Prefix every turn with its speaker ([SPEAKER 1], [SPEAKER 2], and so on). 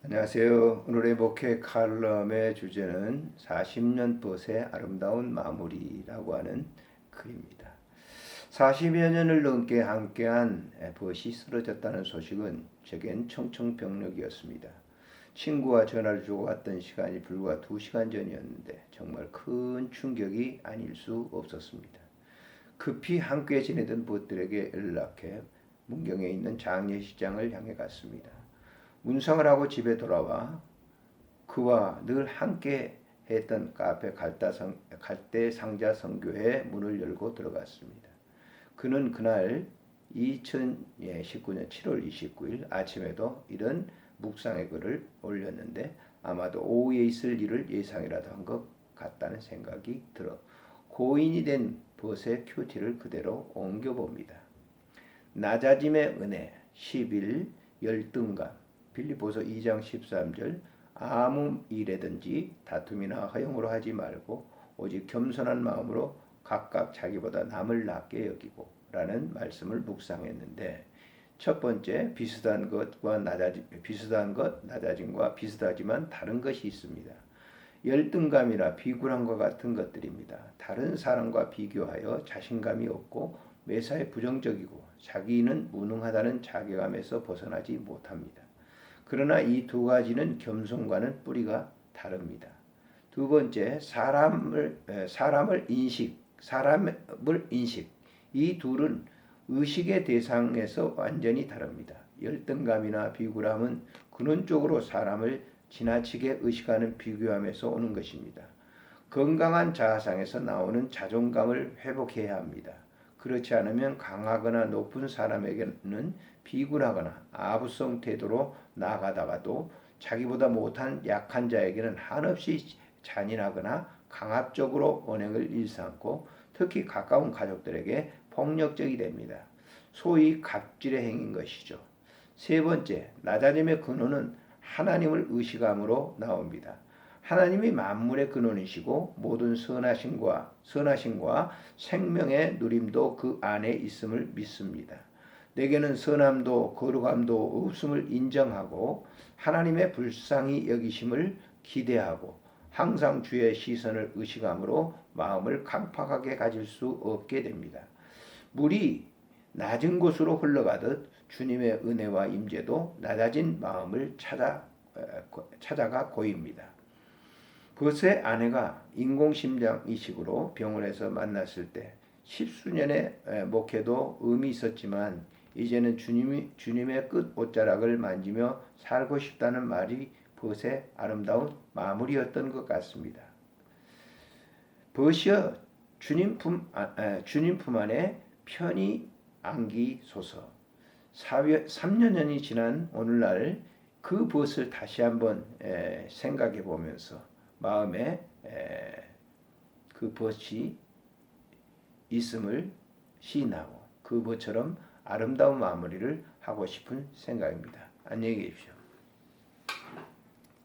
[SPEAKER 1] 안녕하세요. 오늘의 목회 칼럼의 주제는 40년 벗의 아름다운 마무리라고 하는 글입니다. 40여 년을 넘게 함께한 벗이 쓰러졌다는 소식은 제겐 청청병력이었습니다. 친구와 전화를 주고 왔던 시간이 불과 2시간 전이었는데 정말 큰 충격이 아닐 수 없었습니다. 급히 함께 지내던 벗들에게 연락해 문경에 있는 장례시장을 향해 갔습니다. 운성을 하고 집에 돌아와 그와 늘 함께 했던 카페 갈다성, 갈대 상자 성교회 문을 열고 들어갔습니다. 그는 그날 2019년 7월 29일 아침에도 이런 묵상의 글을 올렸는데 아마도 오후에 있을 일을 예상이라도 한 것 같다는 생각이 들어 고인이 된 벗의 큐티를 그대로 옮겨봅니다. 낮아짐의 은혜 11 열등감 빌리보서 2장 13절 아무 일에든지 다툼이나 허용으로 하지 말고 오직 겸손한 마음으로 각각 자기보다 남을 낮게 여기고 라는 말씀을 묵상했는데 첫 번째 비슷한 것과 낮아짐 비슷한 것 낮아짐과 비슷하지만 다른 것이 있습니다. 열등감이나 비굴함과 같은 것들입니다. 다른 사람과 비교하여 자신감이 없고 매사에 부정적이고 자기는 무능하다는 자괴감에서 벗어나지 못합니다. 그러나 이 두 가지는 겸손과는 뿌리가 다릅니다. 두 번째 사람을 사람을 인식, 사람을 인식. 이 둘은 의식의 대상에서 완전히 다릅니다. 열등감이나 비굴함은 근원적으로 사람을 지나치게 의식하는 비교함에서 오는 것입니다. 건강한 자아상에서 나오는 자존감을 회복해야 합니다. 그렇지 않으면 강하거나 높은 사람에게는 비굴하거나 아부성 태도로 나아가다가도 자기보다 못한 약한 자에게는 한없이 잔인하거나 강압적으로 언행을 일삼고 특히 가까운 가족들에게 폭력적이 됩니다. 소위 갑질의 행인 것이죠. 세 번째, 낮아짐의 근원은 하나님을 의식함으로 나옵니다. 하나님이 만물의 근원이시고 모든 선하심과 선하심과 생명의 누림도 그 안에 있음을 믿습니다. 내게는 선함도 거룩함도 없음을 인정하고 하나님의 불쌍히 여기심을 기대하고 항상 주의 시선을 의식함으로 마음을 강팍하게 가질 수 없게 됩니다. 물이 낮은 곳으로 흘러가듯 주님의 은혜와 임재도 낮아진 마음을 찾아 찾아가 고입니다. 그것의 아내가 인공심장 이식으로 병원에서 만났을 때 십수년의 목회도 의미 있었지만 이제는 주님이 주님의 끝 옷자락을 만지며 살고 싶다는 말이 벗의 아름다운 마무리였던 것 같습니다. 벗이여 주님 품 아, 주님 품 안에 편히 안기소서. 3년년이 지난 오늘날 그 벗을 다시 한번 생각해 보면서 마음에 그 벗이 있음을 시인하고 그 벗처럼 아름다운 마무리를 하고 싶은 생각입니다. 안녕히 계십시오.